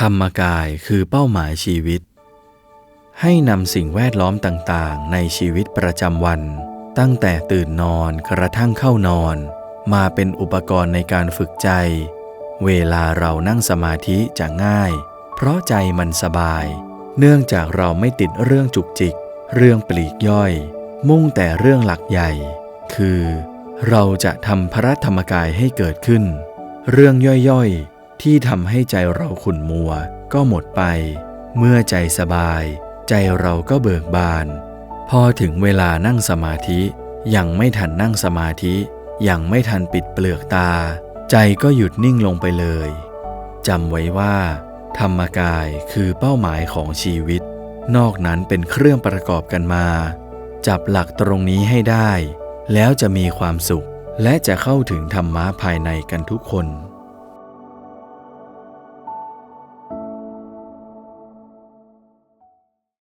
ธรรมกายคือเป้าหมายชีวิต ให้นำสิ่งแวดล้อมต่างๆ ในชีวิตประจำวัน ตั้งแต่ตื่นนอนกระทั่งเข้านอน มาเป็นอุปกรณ์ในการฝึกใจ เวลาเรานั่งสมาธิจะง่าย เพราะใจมันสบาย เนื่องจากเราไม่ติดเรื่องจุกจิก เรื่องปลีกย่อย มุ่งแต่เรื่องหลักใหญ่ คือ เราจะทำพระธรรมกายให้เกิดขึ้น เรื่องย่อยๆ ที่ทำให้ใจเราขุ่นมัวก็หมดไป เมื่อใจสบาย ใจเราก็เบิกบาน พอถึงเวลานั่งสมาธิ ยังไม่ทันนั่งสมาธิ ยังไม่ทันปิดเปลือกตา ใจก็หยุดนิ่งลงไปเลยจำไว้ว่า ธรรมกายคือเป้าหมายของชีวิต นอกนั้นเป็นเครื่องประกอบกันมา จับหลักตรงนี้ให้ได้ แล้วจะมีความสุขและจะเข้าถึงธรรมะภายในกันทุกคน